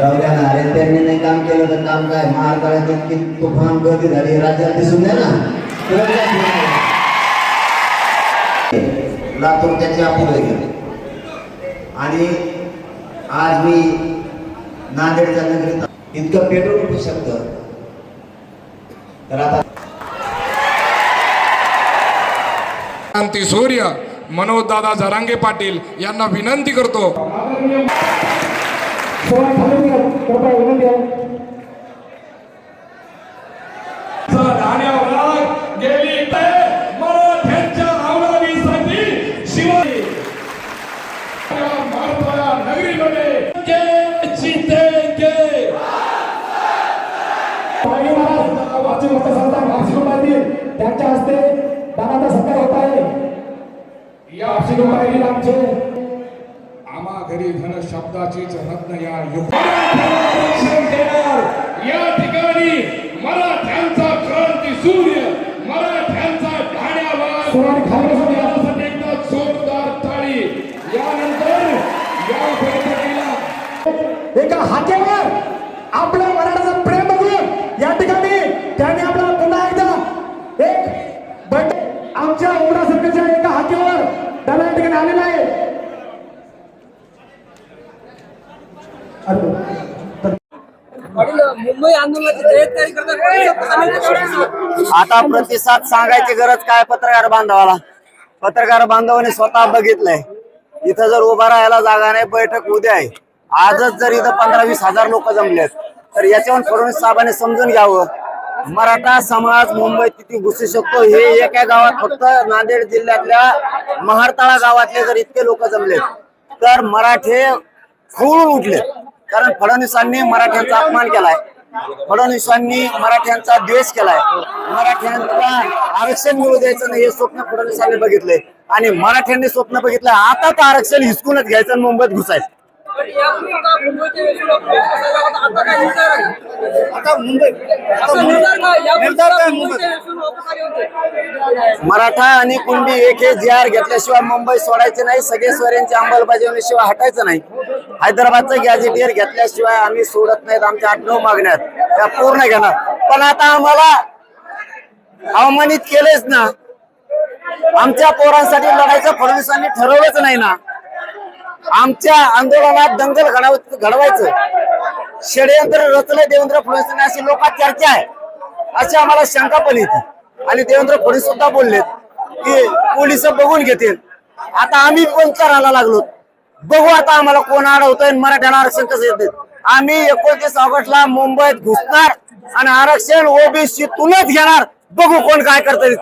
राहू ना अरे त्यांनी नाही काम केलं तर काम काय? महाकाळात इतकी तुफान गर्दी झाली. राज्यात दिसून द्या ना. लातूर त्याच्या अपुरे गेले. आणि आज मी नांदेडच्या नगरीत इतकं पेट्रोल उठू शकतं. तर आता क्रांती सूर्य मनोजदादा झरांगे पाटील यांना विनंती करतो. सोळा खालून कृपया विनंती आहे त्यांच्या हस्ते दानाचा सत्कार होत आहे. या आमचे घरी धन शब्दाचीच रत्न या देणार या ठिकाणी मराठ्यांचा क्रांती सूर्य मराठ्यांचा ठाण्यावर एकदा जोरदार यानंतर या बैठकीला एका हाकेवर आपल्या मराठाचं प्रेम बघून या ठिकाणी त्यांनी आपल्याला पुन्हा एकदा एक बैठक आमच्या उमरा सर्कलच्या एका हाकेवर त्याला या ठिकाणी आलेला आहे अरे, तर पाटील मुंबई आंदोलनाची तयारी करतात कोणत्या प्रकारे करतात? आता प्रतिसाद सांगायची गरज काय पत्रकार बांधवाला? पत्रकार बांधवाने स्वतः बघितलंय. इथं जर उभा राहायला जागा नाही बैठक उद्या आहे. आजच जर इथं पंधरा वीस हजार लोक जमलेत तर याच्यावर फडणवीस साहेबांनी समजून घ्यावं. मराठा समाज मुंबईत किती घुसू शकतो हे एका गावात फक्त नांदेड जिल्ह्यातल्या महारताळा गावातले जर इतके लोक जमलेत तर मराठे खुळून उठले. कारण फडणवीसांनी मराठ्यांचा अपमान केलाय. फडणवीसांनी मराठ्यांचा द्वेष केलाय. मराठ्यांना आरक्षण मिळू द्यायचं नाही हे स्वप्न फडणवीसांनी बघितलंय. आणि मराठ्यांनी स्वप्न बघितलं आता तर आरक्षण हिसकूनच घ्यायचं आणि मुंबईत घुसायचं. मराठा आणि कुणबी एक हे जी आर घेतल्याशिवाय मुंबई सोडायचे नाही सगळे स्वरांची अंमलबजावणीशिवाय हटायचं नाही. हैदराबादचं गॅजेटियर घेतल्याशिवाय आम्ही सोडत नाहीत. आमच्या आठ नऊ मागण्यात. त्या पूर्ण घेणार. पण आता आम्हाला अवमानित केलेच ना. आमच्या पोरांसाठी लढायचं फडणवीसांनी ठरवलंच नाही ना. आमच्या आंदोलनात दंगल घडाव घडवायचं. षडयंत्र रचलंय देवेंद्र फडणवीसांनी. अशी लोकात चर्चा आहे. अशी आम्हाला शंका पण येते. आणि देवेंद्र फडणवीस सुद्धा बोललेत की पोलीस बघून घेतील. आता आम्ही पण करायला लागलो? बघू आता आम्हाला कोण अडवतोय मराठ्याला आरक्षण कसं येते आम्ही एकोणतीस ऑगस्टला मुंबईत घुसणार आणि आरक्षण ओबीसीतूनच घेणार. बघू कोण काय करतोय.